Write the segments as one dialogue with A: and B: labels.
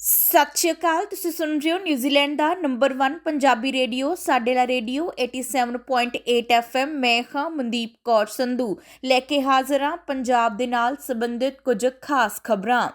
A: ਸਤਿ ਸ਼੍ਰੀ ਅਕਾਲ, ਤੁਸੀਂ ਸੁਣ ਰਹੇ ਹੋ ਨਿਊਜ਼ੀਲੈਂਡ ਦਾ ਨੰਬਰ 1 ਪੰਜਾਬੀ ਰੇਡੀਓ ਸਾਡੇ ਦਾ ਰੇਡੀਓ 87.8 FM ਮੈਂ ਹਾਂ ਮਨਦੀਪ ਕੌਰ ਸੰਧੂ। ਲੈ ਕੇ ਹਾਜ਼ਰ ਹਾਂ ਪੰਜਾਬ ਦੇ ਨਾਲ ਸੰਬੰਧਿਤ ਕੁਝ ਖਾਸ ਖਬਰਾਂ।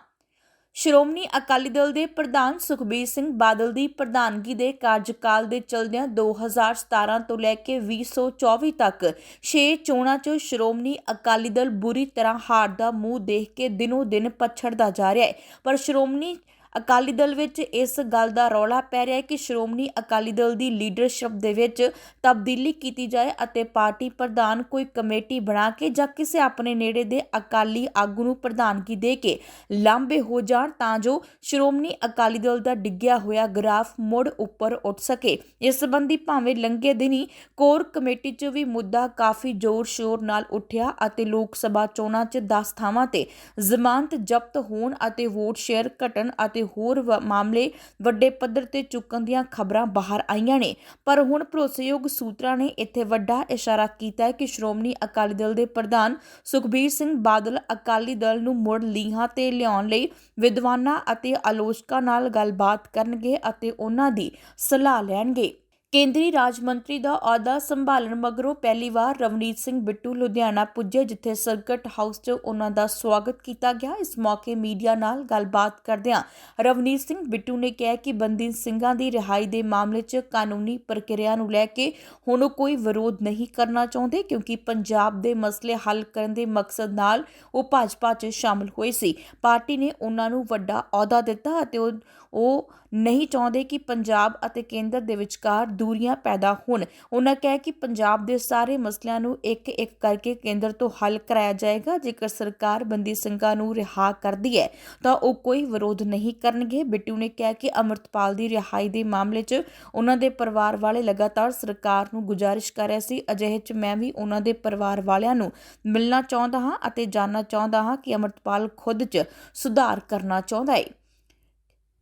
A: ਸ਼੍ਰੋਮਣੀ ਅਕਾਲੀ ਦਲ ਦੇ ਪ੍ਰਧਾਨ ਸੁਖਬੀਰ ਸਿੰਘ ਬਾਦਲ ਦੀ ਪ੍ਰਧਾਨਗੀ ਦੇ ਕਾਰਜਕਾਲ ਦੇ ਚਲਦਿਆਂ 2017 ਤੋਂ ਲੈ ਕੇ 2024 ਤੱਕ 6 ਚੋਣਾਂ 'ਚ ਸ਼੍ਰੋਮਣੀ ਅਕਾਲੀ ਦਲ ਬੁਰੀ ਤਰ੍ਹਾਂ ਹਾਰ ਦਾ ਮੂੰਹ ਦੇਖ ਕੇ ਦਿਨੋ ਦਿਨ ਪਛੜਦਾ ਜਾ ਰਿਹਾ ਹੈ। ਪਰ ਸ਼੍ਰੋਮਣੀ ਅਕਾਲੀ ਦਲ ਵਿੱਚ ਇਸ ਗੱਲ ਦਾ ਰੌਲਾ ਪੈ ਰਿਹਾ ਹੈ ਕਿ ਸ਼੍ਰੋਮਣੀ ਅਕਾਲੀ ਦਲ ਦੀ ਲੀਡਰਸ਼ਿਪ ਦੇ ਵਿੱਚ ਤਬਦੀਲੀ ਕੀਤੀ ਜਾਏ ਅਤੇ ਪਾਰਟੀ ਪ੍ਰਧਾਨ ਕੋਈ ਕਮੇਟੀ ਬਣਾ ਕੇ ਜਾਂ ਕਿਸੇ ਆਪਣੇ ਨੇੜੇ ਦੇ ਅਕਾਲੀ ਆਗੂ ਨੂੰ ਪ੍ਰਧਾਨਗੀ ਦੇ ਕੇ ਲਾਂਬੇ ਹੋ ਜਾਣ ਤਾਂ ਜੋ ਸ਼੍ਰੋਮਣੀ ਅਕਾਲੀ ਦਲ ਦਾ ਡਿੱਗਿਆ ਹੋਇਆ ਗ੍ਰਾਫ ਮੁੜ ਉੱਪਰ ਉੱਠ ਸਕੇ। ਇਸ ਸੰਬੰਧੀ ਭਾਵੇਂ ਲੰਘੇ ਦਿਨੀ ਕੋਰ ਕਮੇਟੀ 'ਚ ਵੀ ਮੁੱਦਾ ਕਾਫੀ ਜ਼ੋਰ-ਸ਼ੋਰ ਨਾਲ ਉੱਠਿਆ ਅਤੇ ਲੋਕ ਸਭਾ ਚੋਣਾਂ 'ਚ 10 ਥਾਵਾਂ ਤੇ ਜ਼ਮਾਨਤ ਜ਼ਬਤ ਹੋਣ ਅਤੇ ਵੋਟ ਸ਼ੇਅਰ ਘਟਣ ਅਤੇ ਹੋਰ ਮਾਮਲੇ ਵੱਡੇ ਪੱਧਰ ਤੇ ਚੁੱਕਣ ਦੀਆਂ ਖਬਰਾਂ ਬਾਹਰ ਆਈਆਂ ਨੇ। ਪਰ ਹੁਣ ਭਰੋਸੇਯੋਗ ਸੂਤਰਾਂ ਨੇ ਇੱਥੇ ਵੱਡਾ ਇਸ਼ਾਰਾ ਕੀਤਾ ਹੈ ਕਿ ਸ਼੍ਰੋਮਣੀ ਅਕਾਲੀ ਦਲ ਦੇ ਪ੍ਰਧਾਨ ਸੁਖਬੀਰ ਸਿੰਘ ਬਾਦਲ ਅਕਾਲੀ ਦਲ ਨੂੰ ਮੁੜ ਲੀਹਾਂ ਤੇ ਲਿਆਉਣ ਲਈ ਵਿਦਵਾਨਾਂ ਅਤੇ ਆਲੋਚਕਾਂ ਨਾਲ ਗੱਲਬਾਤ ਕਰਨਗੇ ਅਤੇ ਉਹਨਾਂ ਦੀ ਸਲਾਹ ਲੈਣਗੇ। ਕੇਂਦਰੀ ਰਾਜ ਮੰਤਰੀ ਦਾ ਅਹੁਦਾ ਸੰਭਾਲਣ ਮਗਰੋਂ ਪਹਿਲੀ ਵਾਰ ਰਵਨੀਤ ਸਿੰਘ ਬਿੱਟੂ ਲੁਧਿਆਣਾ ਪੁੱਜੇ, ਜਿੱਥੇ ਸਰਕਟ ਹਾਊਸ 'ਚ ਉਹਨਾਂ ਦਾ ਸਵਾਗਤ ਕੀਤਾ ਗਿਆ। ਇਸ ਮੌਕੇ ਮੀਡੀਆ ਨਾਲ ਗੱਲਬਾਤ ਕਰਦਿਆਂ ਰਵਨੀਤ ਸਿੰਘ ਬਿੱਟੂ ਨੇ ਕਿਹਾ ਕਿ ਬੰਦੀ ਸਿੰਘਾਂ ਦੀ ਰਿਹਾਈ ਦੇ ਮਾਮਲੇ 'ਚ ਕਾਨੂੰਨੀ ਪ੍ਰਕਿਰਿਆ ਨੂੰ ਲੈ ਕੇ ਹੁਣ ਉਹ ਕੋਈ ਵਿਰੋਧ ਨਹੀਂ ਕਰਨਾ ਚਾਹੁੰਦੇ, ਕਿਉਂਕਿ ਪੰਜਾਬ ਦੇ ਮਸਲੇ ਹੱਲ ਕਰਨ ਦੇ ਮਕਸਦ ਨਾਲ ਉਹ ਭਾਜਪਾ 'ਚ ਸ਼ਾਮਲ ਹੋਏ ਸੀ। ਪਾਰਟੀ ਨੇ ਉਹਨਾਂ ਨੂੰ ਵੱਡਾ ਅਹੁਦਾ ਦਿੱਤਾ ਅਤੇ ਉਹ ਨਹੀਂ ਚਾਹੁੰਦੇ ਕਿ ਪੰਜਾਬ ਅਤੇ ਕੇਂਦਰ ਦੇ ਵਿਚਕਾਰ ਦੂਰੀਆਂ ਪੈਦਾ ਹੋਣ। ਉਹਨਾਂ ਕਿਹਾ ਕਿ ਪੰਜਾਬ ਦੇ ਸਾਰੇ ਮਸਲਿਆਂ ਨੂੰ ਇੱਕ ਇੱਕ ਕਰਕੇ ਕੇਂਦਰ ਤੋਂ ਹੱਲ ਕਰਾਇਆ ਜਾਏਗਾ। ਜੇਕਰ ਸਰਕਾਰ ਬੰਦੀ ਸਿੰਘਾਂ ਨੂੰ ਰਿਹਾ ਕਰਦੀ ਹੈ, ਤਾਂ ਉਹ ਕੋਈ ਵਿਰੋਧ ਨਹੀਂ ਕਰਨਗੇ। ਬਿੱਟੂ ਨੇ ਕਿਹਾ ਕਿ ਅਮਰਤਪਾਲ ਦੀ ਰਿਹਾਈ ਦੇ ਮਾਮਲੇ 'ਚ ਉਹਨਾਂ ਦੇ ਪਰਿਵਾਰ ਵਾਲੇ ਲਗਾਤਾਰ ਸਰਕਾਰ ਨੂੰ ਗੁਜ਼ਾਰਿਸ਼ ਕਰ ਰਹੇ ਸੀ। ਅਜਿਹੇ 'ਚ ਮੈਂ ਵੀ ਉਹਨਾਂ ਦੇ ਪਰਿਵਾਰ ਵਾਲਿਆਂ ਨੂੰ ਮਿਲਣਾ ਚਾਹੁੰਦਾ ਹਾਂ ਅਤੇ ਜਾਣਨਾ ਚਾਹੁੰਦਾ ਹਾਂ ਕਿ ਅਮਰਤਪਾਲ ਖੁਦ 'ਚ ਸੁਧਾਰ ਕਰਨਾ ਚਾਹੁੰਦਾ ਹੈ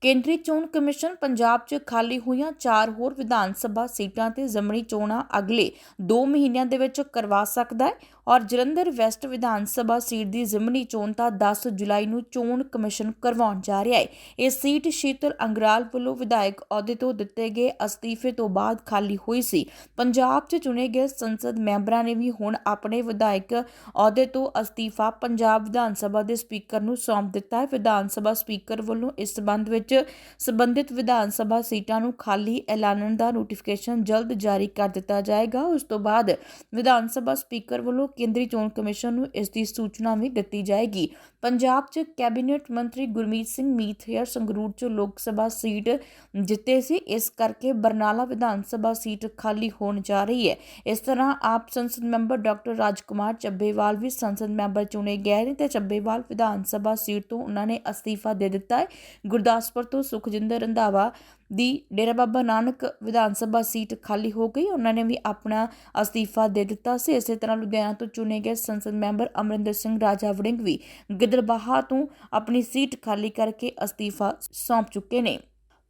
A: ਕੇਂਦਰੀ ਚੋਣ ਕਮਿਸ਼ਨ ਪੰਜਾਬ 'ਚ ਖਾਲੀ ਹੋਈਆਂ ਚਾਰ ਹੋਰ ਵਿਧਾਨ ਸਭਾ ਸੀਟਾਂ ਤੇ ਜ਼ਮਣੀ ਚੋਣਾਂ ਅਗਲੇ 2 ਮਹੀਨਿਆਂ ਦੇ ਵਿੱਚ ਕਰਵਾ ਸਕਦਾ ਹੈ। ਔਰ ਜਲੰਧਰ ਵੈਸਟ ਵਿਧਾਨ ਸਭਾ ਸੀਟ ਦੀ ਜ਼ਿਮਨੀ ਚੋਣ ਤਾਂ 10 ਜੁਲਾਈ ਨੂੰ ਚੋਣ ਕਮਿਸ਼ਨ ਕਰਵਾਉਣ ਜਾ ਰਿਹਾ ਹੈ। ਇਹ ਸੀਟ ਸ਼ੀਤਲ ਅੰਗਰਾਲ ਵੱਲੋਂ ਵਿਧਾਇਕ ਅਹੁਦੇ ਤੋਂ ਦਿੱਤੇ ਗਏ ਅਸਤੀਫੇ ਤੋਂ ਬਾਅਦ ਖਾਲੀ ਹੋਈ ਸੀ। ਪੰਜਾਬ 'ਚ ਚੁਣੇ ਗਏ ਸੰਸਦ ਮੈਂਬਰਾਂ ਨੇ ਵੀ ਹੁਣ ਆਪਣੇ ਵਿਧਾਇਕ ਅਹੁਦੇ ਤੋਂ ਅਸਤੀਫਾ ਪੰਜਾਬ ਵਿਧਾਨ ਸਭਾ ਦੇ ਸਪੀਕਰ ਨੂੰ ਸੌਂਪ ਦਿੱਤਾ ਹੈ। ਵਿਧਾਨ ਸਭਾ ਸਪੀਕਰ ਵੱਲੋਂ ਇਸ ਸਬੰਧ ਵਿੱਚ ਸੰਬੰਧਿਤ ਵਿਧਾਨ ਸਭਾ ਸੀਟਾਂ ਨੂੰ ਖਾਲੀ ਐਲਾਨਣ ਦਾ ਨੋਟੀਫਿਕੇਸ਼ਨ ਜਲਦ ਜਾਰੀ ਕਰ ਦਿੱਤਾ ਜਾਏਗਾ। ਉਸ ਤੋਂ ਬਾਅਦ ਵਿਧਾਨ ਸਭਾ ਸਪੀਕਰ ਵੱਲੋਂ ਕੇਂਦਰੀ ਚੋਣ ਕਮਿਸ਼ਨ ਨੂੰ ਇਸ ਦੀ ਸੂਚਨਾ ਵੀ ਦਿੱਤੀ ਜਾਏਗੀ। ਪੰਜਾਬ 'ਚ ਕੈਬਨਿਟ ਮੰਤਰੀ ਗੁਰਮੀਤ ਸਿੰਘ ਮੀਥੇਰ ਸੰਗਰੂਰ 'ਚ ਲੋਕ ਸਭਾ ਸੀਟ ਜਿੱਤੇ ਸੀ। ਇਸ ਕਰਕੇ ਬਰਨਾਲਾ ਵਿਧਾਨ ਸਭਾ ਸੀਟ ਖਾਲੀ ਹੋਣ ਜਾ ਰਹੀ ਹੈ। ਇਸ ਤਰ੍ਹਾਂ ਆਪ ਸੰਸਦ ਮੈਂਬਰ ਡਾਕਟਰ ਰਾਜਕੁਮਾਰ ਚੱਬੇਵਾਲ ਵੀ ਸੰਸਦ ਮੈਂਬਰ ਚੁਣੇ ਗਏ ਨੇ ਤੇ ਚੱਬੇਵਾਲ ਵਿਧਾਨ ਸਭਾ ਸੀਟ ਤੋਂ ਉਹਨਾਂ ਨੇ ਅਸਤੀਫਾ ਦੇ ਦਿੱਤਾ ਹੈ। ਗੁਰਦਾਸਪੁਰ ਤੋਂ ਸੁਖਜਿੰਦਰ ਰੰਧਾਵਾ ਦੀ ਡੇਰਾ ਬਾਬਾ ਨਾਨਕ ਵਿਧਾਨ ਸਭਾ ਸੀਟ ਖਾਲੀ ਹੋ ਗਈ। ਉਹਨਾਂ ਨੇ ਵੀ ਆਪਣਾ ਅਸਤੀਫਾ ਦੇ ਦਿੱਤਾ ਸੀ। ਇਸੇ ਤਰ੍ਹਾਂ ਲੁਧਿਆਣਾ ਤੋਂ ਚੁਣੇ ਗਏ ਸੰਸਦ ਮੈਂਬਰ ਅਮਰਿੰਦਰ ਸਿੰਘ ਰਾਜਾ ਵੜਿੰਗ ਵੀ ਗਿੱਦੜਬਾਹਾ ਤੋਂ ਆਪਣੀ ਸੀਟ ਖਾਲੀ ਕਰਕੇ ਅਸਤੀਫਾ ਸੌਂਪ ਚੁੱਕੇ ਨੇ।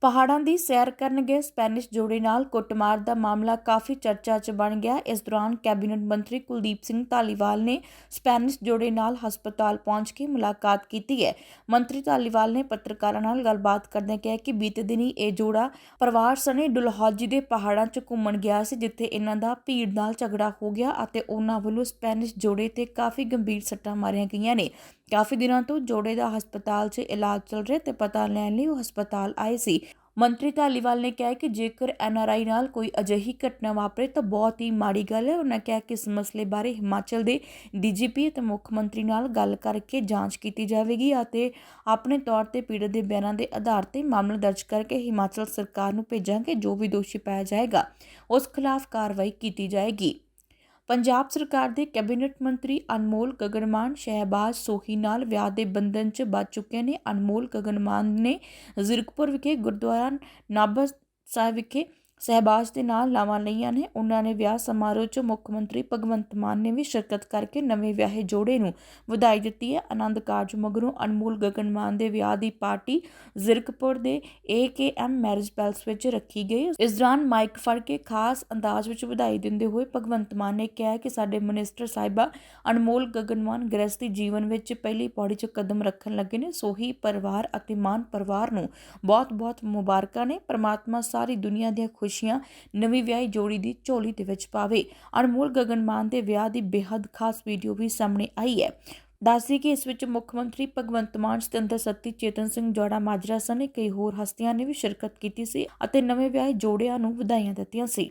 A: ਪਹਾੜਾਂ ਦੀ ਸੈਰ ਕਰਨ ਗਏ ਸਪੈਨਿਸ਼ ਜੋੜੇ ਨਾਲ ਕੁੱਟਮਾਰ ਦਾ ਮਾਮਲਾ ਕਾਫੀ ਚਰਚਾ 'ਚ ਬਣ ਗਿਆ। ਇਸ ਦੌਰਾਨ ਕੈਬਨਿਟ ਮੰਤਰੀ ਕੁਲਦੀਪ ਸਿੰਘ ਧਾਲੀਵਾਲ ਨੇ ਸਪੈਨਿਸ਼ ਜੋੜੇ ਨਾਲ ਹਸਪਤਾਲ ਪਹੁੰਚ ਕੇ ਮੁਲਾਕਾਤ ਕੀਤੀ ਹੈ। ਮੰਤਰੀ ਧਾਲੀਵਾਲ ਨੇ ਪੱਤਰਕਾਰਾਂ ਨਾਲ ਗੱਲਬਾਤ ਕਰਦਿਆਂ ਕਿਹਾ ਕਿ ਬੀਤੇ ਦਿਨੀ ਇਹ ਜੋੜਾ ਪਰਿਵਾਰ ਸਣੇ ਡੁਲਹੌਜੀ ਦੇ ਪਹਾੜਾਂ 'ਚ ਘੁੰਮਣ ਗਿਆ ਸੀ, ਜਿੱਥੇ ਇਹਨਾਂ ਦਾ ਭੀੜ ਨਾਲ ਝਗੜਾ ਹੋ ਗਿਆ ਅਤੇ ਉਹਨਾਂ ਵੱਲੋਂ ਸਪੈਨਿਸ਼ ਜੋੜੇ ਤੇ ਕਾਫੀ ਗੰਭੀਰ ਸੱਟਾਂ ਮਾਰੀਆਂ ਗਈਆਂ ਨੇ। ਕਾਫੀ ਦਿਨਾਂ ਤੋਂ ਜੋੜੇ ਦਾ ਹਸਪਤਾਲ 'ਚ ਇਲਾਜ ਚੱਲ ਰਿਹਾ ਤੇ ਪਤਾ ਲੈਣ ਲਈ ਉਹ ਹਸਪਤਾਲ ਆਏ ਸੀ। ਮੰਤਰੀ ਧਾਲੀਵਾਲ ਨੇ ਕਿਹਾ ਕਿ ਜੇਕਰ ਐਨਆਰਆਈ ਨਾਲ ਕੋਈ ਅਜਿਹੀ ਘਟਨਾ ਵਾਪਰੇ ਤਾਂ ਬਹੁਤ ਹੀ ਮਾੜੀ ਗੱਲ ਹੈ। ਉਹਨਾਂ ਕਿਹਾ ਕਿ ਇਸ ਮਸਲੇ ਬਾਰੇ ਹਿਮਾਚਲ ਦੇ ਡੀਜੀਪੀ ਅਤੇ ਮੁੱਖ ਮੰਤਰੀ ਨਾਲ ਗੱਲ ਕਰਕੇ ਜਾਂਚ ਕੀਤੀ ਜਾਵੇਗੀ ਅਤੇ ਆਪਣੇ ਤੌਰ ਤੇ ਪੀੜਤ ਦੇ ਬਿਆਨਾਂ ਦੇ ਆਧਾਰ ਤੇ ਮਾਮਲਾ ਦਰਜ ਕਰਕੇ ਹਿਮਾਚਲ ਸਰਕਾਰ ਨੂੰ ਭੇਜਾਂਗੇ ਜੋ ਵੀ ਦੋਸ਼ੀ ਪਾਇਆ ਜਾਏਗਾ। ਉਸ ਖਿਲਾਫ ਕਾਰਵਾਈ ਕੀਤੀ ਜਾਏਗੀ। ਪੰਜਾਬ ਸਰਕਾਰ ਦੇ ਕੈਬਨਿਟ ਮੰਤਰੀ ਅਨਮੋਲ ਗਗਨਮਾਨ ਸ਼ਹਿਬਾਜ਼ ਸੋਹੀ ਨਾਲ ਵਿਆਹ ਦੇ ਬੰਧਨ 'ਚ ਬਚ ਚੁੱਕੇ ਨੇ। ਅਨਮੋਲ ਗਗਨਮਾਨ ਨੇ ਜ਼ੀਰਕਪੁਰ ਵਿਖੇ ਗੁਰਦੁਆਰਾ ਨਾਭਾ ਸਾਹਿਬ ਵਿਖੇ ਸਹਿਬਾਜ਼ ਦੇ ਨਾਲ ਲਾਵਾਂ ਲਈਆਂ ਨੇ। ਉਹਨਾਂ ਨੇ ਵਿਆਹ ਸਮਾਰੋਹ 'ਚ ਮੁੱਖ ਮੰਤਰੀ ਭਗਵੰਤ ਮਾਨ ਨੇ ਵੀ ਸ਼ਿਰਕਤ ਕਰਕੇ ਨਵੇਂ ਵਿਆਹੇ ਜੋੜੇ ਨੂੰ ਵਧਾਈ ਦਿੱਤੀ ਹੈ। ਆਨੰਦ ਕਾਰਜ ਮਗਰੋਂ ਅਨਮੋਲ ਗਗਨ ਮਾਨ ਦੇ ਵਿਆਹ ਦੀ ਪਾਰਟੀ ਜ਼ਿਰਕਪੁਰ ਦੇ ਏਕੇਐਮ ਮੈਰਿਜ ਪੈਲਸ ਵਿੱਚ ਰੱਖੀ ਗਈ। ਇਸ ਦੌਰਾਨ ਮਾਈਕ ਫੜ ਕੇ ਖਾਸ ਅੰਦਾਜ਼ ਵਿੱਚ ਵਧਾਈ ਦਿੰਦੇ ਹੋਏ ਭਗਵੰਤ ਮਾਨ ਨੇ ਕਿਹਾ ਕਿ ਸਾਡੇ ਮਿਨਿਸਟਰ ਸਾਹਿਬਾ ਅਨਮੋਲ ਗਗਨ ਮਾਨ ਗ੍ਰਸਤੀ ਜੀਵਨ ਵਿੱਚ ਪਹਿਲੀ ਪੌੜੀ 'ਚ ਕਦਮ ਰੱਖਣ ਲੱਗੇ ਨੇ। ਸੋਹੀ ਪਰਿਵਾਰ ਅਤੇ ਮਾਨ ਪਰਿਵਾਰ ਨੂੰ ਬਹੁਤ-ਬਹੁਤ ਮੁਬਾਰਕਾਂ ਨੇ। ਪ੍ਰਮਾਤਮਾ ਸਾਰੀ ਦੁਨੀਆ ਦੀਆਂ ਖੁਸ਼ੀਆਂ ਨਵੀਂ ਵਿਆਹੀ ਜੋੜੀ ਦੀ ਝੋਲੀ ਦੇ ਵਿੱਚ ਪਾਵੇ। ਅਨਮੋਲ ਗਗਨ ਮਾਨ ਦੇ ਵਿਆਹ ਦੀ ਬੇहद ਖਾਸ ਵੀਡੀਓ ਵੀ ਸਾਹਮਣੇ ਆਈ ਹੈ। ਦੱਸਦੀ ਕਿ ਇਸ ਵਿੱਚ ਮੁੱਖ ਮੰਤਰੀ ਭਗਵੰਤ ਮਾਨ, ਸਤਿੰਦਰ ਸੱਤੀ, ਚੇਤਨ ਸਿੰਘ ਜੋੜਾ, ਮਾਜਰਾ ਸਣੇ, ਕਈ ਹੋਰ ਹਸਤੀਆਂ ਨੇ ਵੀ ਸ਼ਿਰਕਤ ਕੀਤੀ ਸੀ ਅਤੇ ਨਵੇਂ ਵਿਆਹੇ ਜੋੜਿਆਂ ਨੂੰ ਵਧਾਈਆਂ ਦਿੱਤੀਆਂ ਸੀ।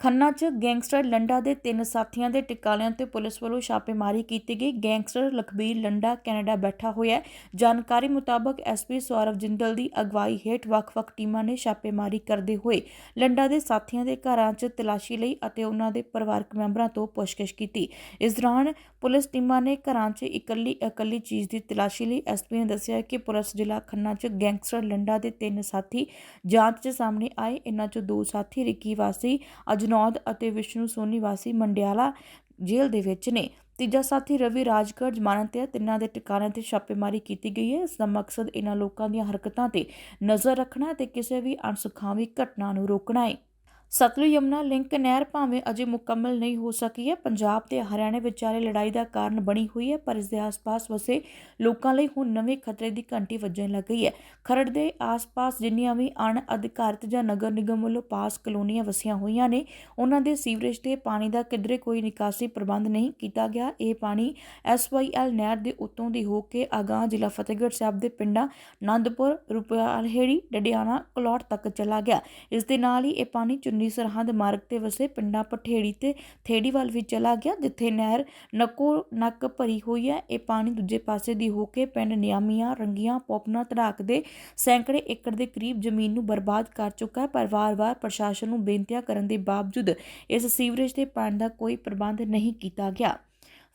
A: ਖੰਨਾ 'ਚ ਗੈਂਗਸਟਰ ਲੰਡਾ ਦੇ ਤਿੰਨ ਸਾਥੀਆਂ ਦੇ ਟਿਕਾਣਿਆਂ ਤੇ ਪੁਲਿਸ ਵੱਲੋਂ ਛਾਪੇਮਾਰੀ ਕੀਤੀ ਗਈ। ਗੈਂਗਸਟਰ ਲਖਬੀਰ ਲੰਡਾ ਕੈਨੇਡਾ ਬੈਠਾ ਹੋਇਆ ਹੈ। ਜਾਣਕਾਰੀ ਮੁਤਾਬਕ ਐਸਪੀ ਸੌਰਵ ਜਿੰਦਲ ਦੀ ਅਗਵਾਈ ਹੇਠ ਵੱਖ-ਵੱਖ ਟੀਮਾਂ ਨੇ ਛਾਪੇਮਾਰੀ ਕਰਦੇ ਹੋਏ ਲੰਡਾ ਦੇ ਸਾਥੀਆਂ ਦੇ ਘਰਾਂ 'ਚ ਤਲਾਸ਼ੀ ਲਈ ਅਤੇ ਉਹਨਾਂ ਦੇ ਪਰਿਵਾਰਕ ਮੈਂਬਰਾਂ ਤੋਂ ਪੁੱਛਗਿੱਛ ਕੀਤੀ। ਇਸ ਦੌਰਾਨ ਪੁਲਿਸ ਟੀਮਾਂ ਨੇ ਘਰਾਂ 'ਚ ਇਕੱਲੀ ਇਕੱਲੀ ਚੀਜ਼ ਦੀ ਤਲਾਸ਼ੀ ਲਈ ਐਸਪੀ ਨੇ ਦੱਸਿਆ ਕਿ ਪੁਲਿਸ ਜ਼ਿਲ੍ਹਾ ਖੰਨਾ 'ਚ ਗੈਂਗਸਟਰ ਲੰਡਾ ਦੇ ਤਿੰਨ ਸਾਥੀ ਜਾਂਚ 'ਚ ਸਾਹਮਣੇ ਆਏ। ਇਹਨਾਂ 'ਚੋਂ ਦੋ ਸਾਥੀ ਰਿੱਕੀ ਵਾਸੀ ਅਜਨੌਦ ਅਤੇ ਵਿਸ਼ਨੂੰ ਸੋਨੀ ਵਾਸੀ ਮੰਡਿਆਲਾ ਜੇਲ੍ਹ ਦੇ ਵਿੱਚ ਨੇ। ਤੀਜਾ ਸਾਥੀ ਰਵੀ ਰਾਜਗੜ੍ਹ ਜ਼ਮਾਨਤ ਤੇ ਹੈ। ਤਿੰਨਾਂ ਦੇ ਟਿਕਾਣਿਆਂ ਤੇ ਛਾਪੇਮਾਰੀ ਕੀਤੀ ਗਈ ਹੈ। ਇਸ ਦਾ ਮਕਸਦ ਇਹਨਾਂ ਲੋਕਾਂ ਦੀਆਂ ਹਰਕਤਾਂ ਤੇ ਨਜ਼ਰ ਰੱਖਣਾ ਤੇ ਕਿਸੇ ਵੀ ਅਣਸੁਖਾਵੀ ਘਟਨਾ ਨੂੰ ਰੋਕਣਾ ਹੈ। ਸਤਲੁਜ ਯਮੁਨਾ ਲਿੰਕ ਨਹਿਰ ਭਾਵੇਂ ਅਜੇ ਮੁਕੰਮਲ ਨਹੀਂ ਹੋ ਸਕੀ ਹੈ। ਪੰਜਾਬ ਤੇ ਹਰਿਆਣਾ ਵਿਚਾਲੇ ਲੜਾਈ ਦਾ ਕਾਰਨ ਬਣੀ ਹੋਈ ਹੈ, ਪਰ ਇਸ ਦੇ ਆਸ-ਪਾਸ ਵਸੇ ਲੋਕਾਂ ਲਈ ਹੁਣ ਨਵੇਂ ਖਤਰੇ ਦੀ ਘੰਟੀ ਵੱਜਣ ਲੱਗ ਗਈ ਹੈ। ਖਰੜ ਦੇ ਆਸ-ਪਾਸ ਜਿੰਨੀਆਂ ਵੀ ਅਣ ਅਧਿਕਾਰਤ ਜਾਂ ਨਗਰ ਨਿਗਮ ਵੱਲੋਂ ਪਾਸ ਕਲੋਨੀਆਂ ਵਸੀਆਂ ਹੋਈਆਂ ਨੇ, ਉਹਨਾਂ ਦੇ ਸੀਵਰੇਜ ਤੇ ਪਾਣੀ ਦਾ ਕਿਧਰੇ ਕੋਈ ਨਿਕਾਸੀ ਪ੍ਰਬੰਧ ਨਹੀਂ ਕੀਤਾ ਗਿਆ। ਇਹ ਪਾਣੀ ਐਸਵਾਈਐਲ ਨਹਿਰ ਦੇ ਉੱਤੋਂ ਦੀ ਹੋ ਕੇ ਅਗਾਂਹ ਜ਼ਿਲ੍ਹਾ ਫਤਿਹਗੜ੍ਹ ਸਾਹਿਬ ਦੇ ਪਿੰਡਾਂ ਆਨੰਦਪੁਰ ਰੁਪਿਆਲਹੇੜੀ ਡਡਿਆਣਾ, ਕਲੌਟ ਤੱਕ ਚਲਾ ਗਿਆ। ਇਸ ਦੇ ਨਾਲ ਹੀ ਇਹ ਪਾਣੀ ਚੁੰਨੀ ਸਰਹੰਦ ਮਾਰਗ ਤੇ ਵਸੇ ਪਿੰਡਾਂ ਪਠੇੜੀ ਤੇ ਥੇੜੀ ਵੱਲ ਵੀ ਚਲਾ ਗਿਆ, ਜਿੱਥੇ ਨਹਿਰ ਨੱਕੋ ਨੱਕ ਭਰੀ ਹੋਈ ਹੈ। ਇਹ ਪਾਣੀ ਦੂਜੇ ਪਾਸੇ ਦੀ ਹੋ ਕੇ ਪਿੰਡ ਨਿਆਮੀਆਂ ਰੰਗੀਆਂ ਪੋਪਨਾ ਧੜਾਕ ਦੇ ਸੈਂਕੜੇ ਏਕੜ ਦੇ ਕਰੀਬ ਜ਼ਮੀਨ ਨੂੰ ਬਰਬਾਦ ਕਰ ਚੁੱਕਾ ਹੈ। ਪਰ ਵਾਰ-ਵਾਰ ਪ੍ਰਸ਼ਾਸਨ ਨੂੰ ਬੇਨਤੀਆਂ ਕਰਨ ਦੇ ਬਾਵਜੂਦ ਇਸ ਸੀਵਰੇਜ 'ਤੇ ਪਾਣੀ ਦਾ ਕੋਈ ਪ੍ਰਬੰਧ ਨਹੀਂ ਕੀਤਾ ਗਿਆ।